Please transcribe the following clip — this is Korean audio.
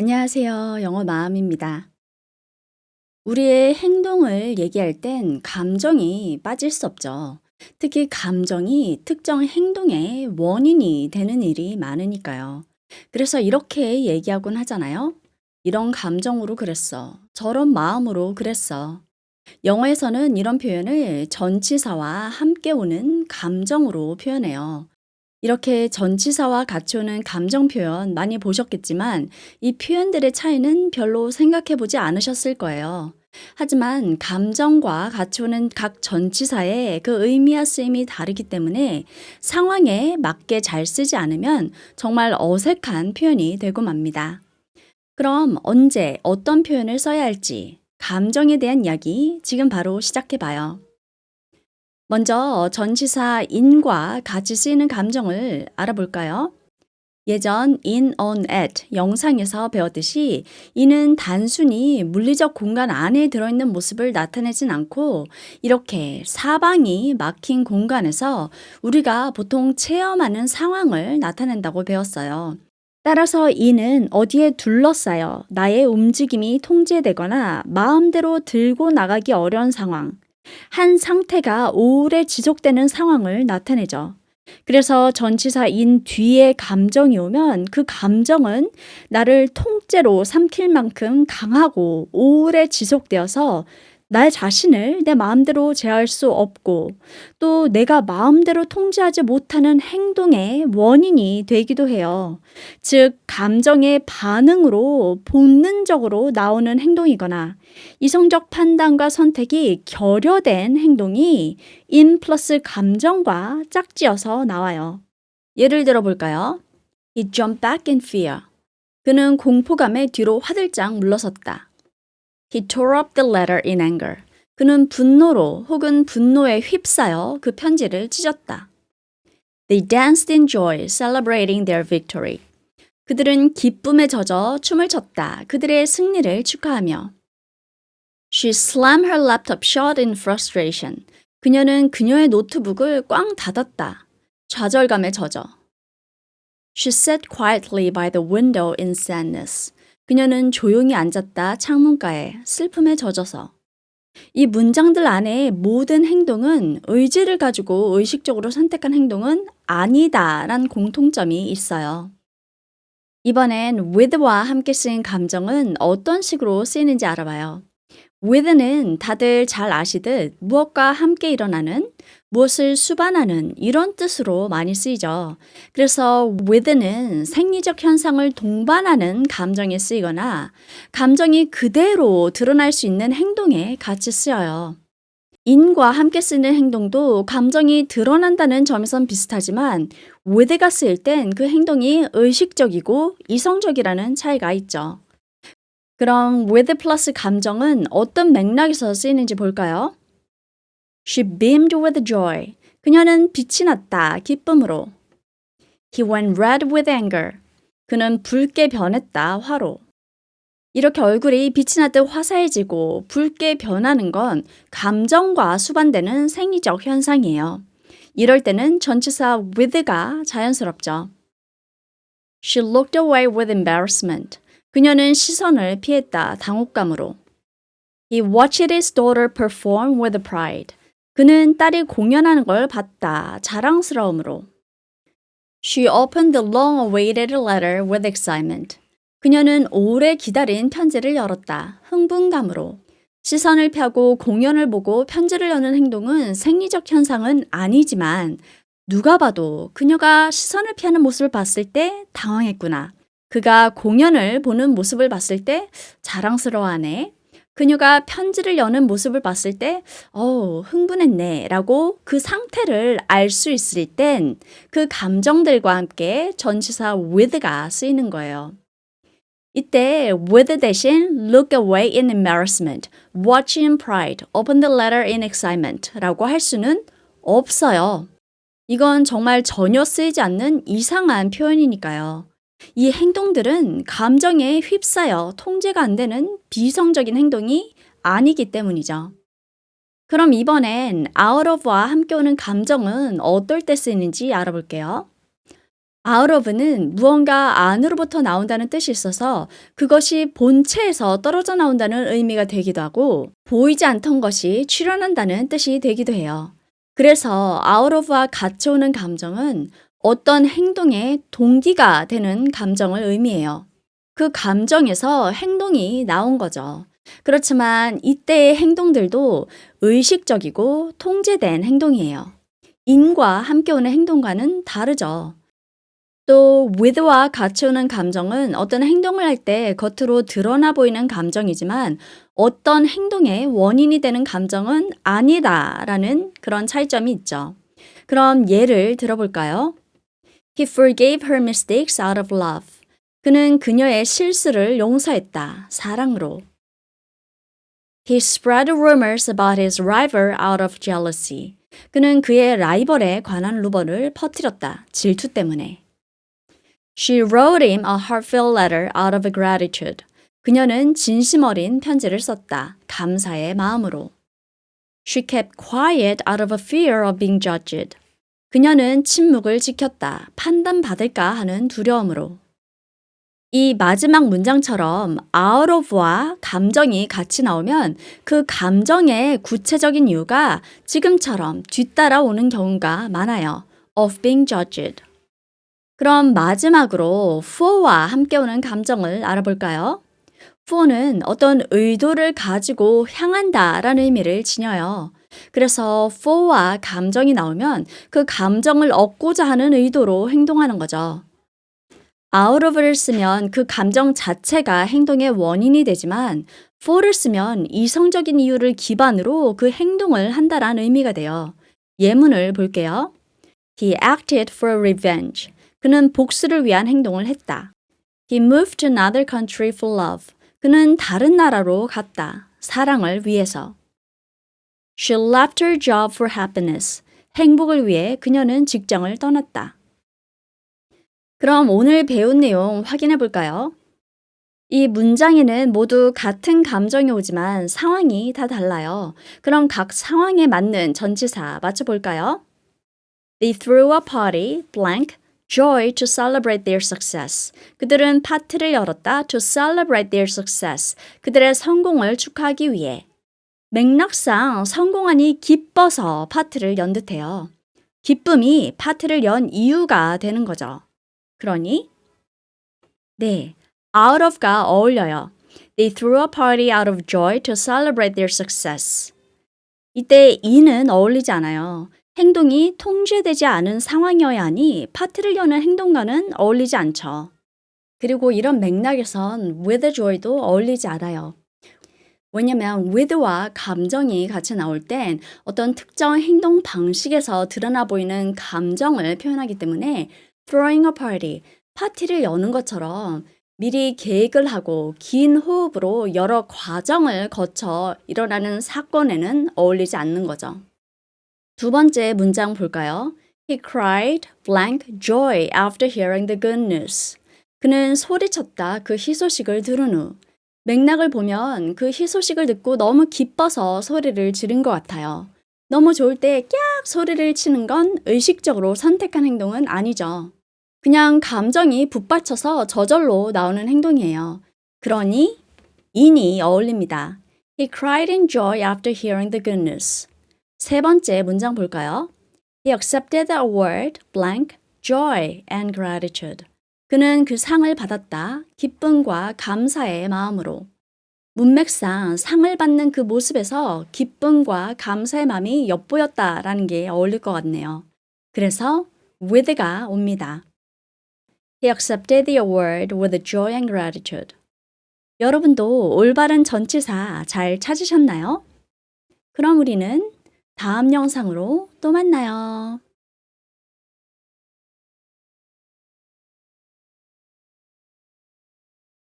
안녕하세요. 영어 마음입니다. 우리의 행동을 얘기할 땐 감정이 빠질 수 없죠. 특히 감정이 특정 행동의 원인이 되는 일이 많으니까요. 그래서 이렇게 얘기하곤 하잖아요. 이런 감정으로 그랬어. 저런 마음으로 그랬어. 영어에서는 이런 표현을 전치사와 함께 오는 감정으로 표현해요. 이렇게 전치사와 오는 감정 표현 많이 보셨겠지만 이 표현들의 차이는 별로 생각해 보지 않으셨을 거예요. 하지만 감정과 오는 각 전치사의 그 의미와 쓰임이 다르기 때문에 상황에 맞게 잘 쓰지 않으면 정말 어색한 표현이 되고 맙니다. 그럼 언제 어떤 표현을 써야 할지 감정에 대한 이야기 지금 바로 시작해 봐요. 먼저 전치사 in과 같이 쓰이는 감정을 알아볼까요? 예전 in, on, at 영상에서 배웠듯이 이는 단순히 물리적 공간 안에 들어있는 모습을 나타내진 않고 이렇게 사방이 막힌 공간에서 우리가 보통 체험하는 상황을 나타낸다고 배웠어요. 따라서 이는 어디에 둘러싸여 나의 움직임이 통제되거나 마음대로 들고 나가기 어려운 상황, 한 상태가 오래 지속되는 상황을 나타내죠. 그래서 전치사인 뒤에 감정이 오면 그 감정은 나를 통째로 삼킬 만큼 강하고 오래 지속되어서 나 자신을 내 마음대로 제어할 수 없고 또 내가 마음대로 통제하지 못하는 행동의 원인이 되기도 해요. 즉, 감정의 반응으로 본능적으로 나오는 행동이거나 이성적 판단과 선택이 결여된 행동이 인 플러스 감정과 짝지어서 나와요. 예를 들어 볼까요? He jumped back in fear. 그는 공포감에 뒤로 화들짝 물러섰다. He tore up the letter in anger. 그는 분노로 혹은 분노에 휩싸여 그 편지를 찢었다. They danced in joy, celebrating their victory. 그들은 기쁨에 젖어 춤을 췄다. 그들의 승리를 축하하며. She slammed her laptop shut in frustration. 그녀는 그녀의 노트북을 꽝 닫았다. 좌절감에 젖어. She sat quietly by the window in sadness. 그녀는 조용히 앉았다 창문가에 슬픔에 젖어서. 이 문장들 안에 모든 행동은 의지를 가지고 의식적으로 선택한 행동은 아니다란 공통점이 있어요. 이번엔 with와 함께 쓰인 감정은 어떤 식으로 쓰이는지 알아봐요. with는 다들 잘 아시듯 무엇과 함께 일어나는, 무엇을 수반하는 이런 뜻으로 많이 쓰이죠. 그래서 with는 생리적 현상을 동반하는 감정에 쓰이거나 감정이 그대로 드러날 수 있는 행동에 같이 쓰여요. in과 함께 쓰는 행동도 감정이 드러난다는 점에선 비슷하지만 with가 쓰일 땐 그 행동이 의식적이고 이성적이라는 차이가 있죠. 그럼 with 플러스 감정은 어떤 맥락에서 쓰이는지 볼까요? She beamed with joy. 그녀는 빛이 났다, 기쁨으로. He went red with anger. 그는 붉게 변했다, 화로. 이렇게 얼굴이 빛이 나듯 화사해지고 붉게 변하는 건 감정과 수반되는 생리적 현상이에요. 이럴 때는 전치사 with가 자연스럽죠. She looked away with embarrassment. 그녀는 시선을 피했다. 당혹감으로. He watched his daughter perform with pride. 그는 딸이 공연하는 걸 봤다. 자랑스러움으로. She opened the long-awaited letter with excitement. 그녀는 오래 기다린 편지를 열었다. 흥분감으로. 시선을 펴고 공연을 보고 편지를 여는 행동은 생리적 현상은 아니지만 누가 봐도 그녀가 시선을 피하는 모습을 봤을 때 당황했구나. 그가 공연을 보는 모습을 봤을 때 자랑스러워하네. 그녀가 편지를 여는 모습을 봤을 때, 어, 흥분했네. 라고 그 상태를 알 수 있을 땐 그 감정들과 함께 전치사 with가 쓰이는 거예요. 이때 with 대신 look away in embarrassment, watch in pride, open the letter in excitement 라고 할 수는 없어요. 이건 정말 전혀 쓰이지 않는 이상한 표현이니까요. 이 행동들은 감정에 휩싸여 통제가 안 되는 비성적인 행동이 아니기 때문이죠. 그럼 이번엔 out of와 함께 오는 감정은 어떨 때 쓰이는지 알아볼게요. out of는 무언가 안으로부터 나온다는 뜻이 있어서 그것이 본체에서 떨어져 나온다는 의미가 되기도 하고 보이지 않던 것이 출현한다는 뜻이 되기도 해요. 그래서 out of와 같이 오는 감정은 어떤 행동의 동기가 되는 감정을 의미해요. 그 감정에서 행동이 나온 거죠. 그렇지만 이때의 행동들도 의식적이고 통제된 행동이에요. 인과 함께 오는 행동과는 다르죠. 또 with와 같이 오는 감정은 어떤 행동을 할 때 겉으로 드러나 보이는 감정이지만 어떤 행동의 원인이 되는 감정은 아니다라는 그런 차이점이 있죠. 그럼 예를 들어볼까요? He forgave her mistakes out of love. 그는 그녀의 실수를 용서했다. 사랑으로. He spread rumors about his rival out of jealousy. 그는 그의 라이벌에 관한 루머를 퍼뜨렸다. 질투 때문에. She wrote him a heartfelt letter out of gratitude. 그녀는 진심 어린 편지를 썼다. 감사의 마음으로. She kept quiet out of a fear of being judged. 그녀는 침묵을 지켰다. 판단받을까 하는 두려움으로. 이 마지막 문장처럼 out of와 감정이 같이 나오면 그 감정의 구체적인 이유가 지금처럼 뒤따라 오는 경우가 많아요. of being judged. 그럼 마지막으로 for와 함께 오는 감정을 알아볼까요? for는 어떤 의도를 가지고 향한다 라는 의미를 지녀요. 그래서 for와 감정이 나오면 그 감정을 얻고자 하는 의도로 행동하는 거죠. out of를 쓰면 그 감정 자체가 행동의 원인이 되지만 for를 쓰면 이성적인 이유를 기반으로 그 행동을 한다라는 의미가 돼요. 예문을 볼게요. He acted for revenge. 그는 복수를 위한 행동을 했다. He moved to another country for love. 그는 다른 나라로 갔다. 사랑을 위해서. She left her job for happiness. 행복을 위해 그녀는 직장을 떠났다. 그럼 오늘 배운 내용 확인해 볼까요? 이 문장에는 모두 같은 감정이 오지만 상황이 다 달라요. 그럼 각 상황에 맞는 전치사 맞춰 볼까요? They threw a party, blank, joy to celebrate their success. 그들은 파티를 열었다 to celebrate their success. 그들의 성공을 축하하기 위해. 맥락상 성공하니 기뻐서 파티를 연 듯해요. 기쁨이 파티를 연 이유가 되는 거죠. 그러니 네, out of가 어울려요. They threw a party out of joy to celebrate their success. 이때 이는 어울리지 않아요. 행동이 통제되지 않은 상황이어야 하니 파티를 여는 행동과는 어울리지 않죠. 그리고 이런 맥락에선 with joy도 어울리지 않아요. 왜냐면 with와 감정이 같이 나올 땐 어떤 특정 행동 방식에서 드러나 보이는 감정을 표현하기 때문에 throwing a party, 파티를 여는 것처럼 미리 계획을 하고 긴 호흡으로 여러 과정을 거쳐 일어나는 사건에는 어울리지 않는 거죠. 두 번째 문장 볼까요? He cried blank joy after hearing the good news. 그는 소리쳤다 그 희소식을 들은 후. 맥락을 보면 그 희소식을 듣고 너무 기뻐서 소리를 지른 것 같아요. 너무 좋을 때 깍 소리를 치는 건 의식적으로 선택한 행동은 아니죠. 그냥 감정이 북받쳐서 저절로 나오는 행동이에요. 그러니 in이 어울립니다. He cried in joy after hearing the good news. 세 번째 문장 볼까요? He accepted the award, blank, joy and gratitude. 그는 그 상을 받았다. 기쁨과 감사의 마음으로. 문맥상 상을 받는 그 모습에서 기쁨과 감사의 마음이 엿보였다라는 게 어울릴 것 같네요. 그래서 with가 옵니다. He accepted the award with joy and gratitude. 여러분도 올바른 전치사 잘 찾으셨나요? 그럼 우리는 다음 영상으로 또 만나요.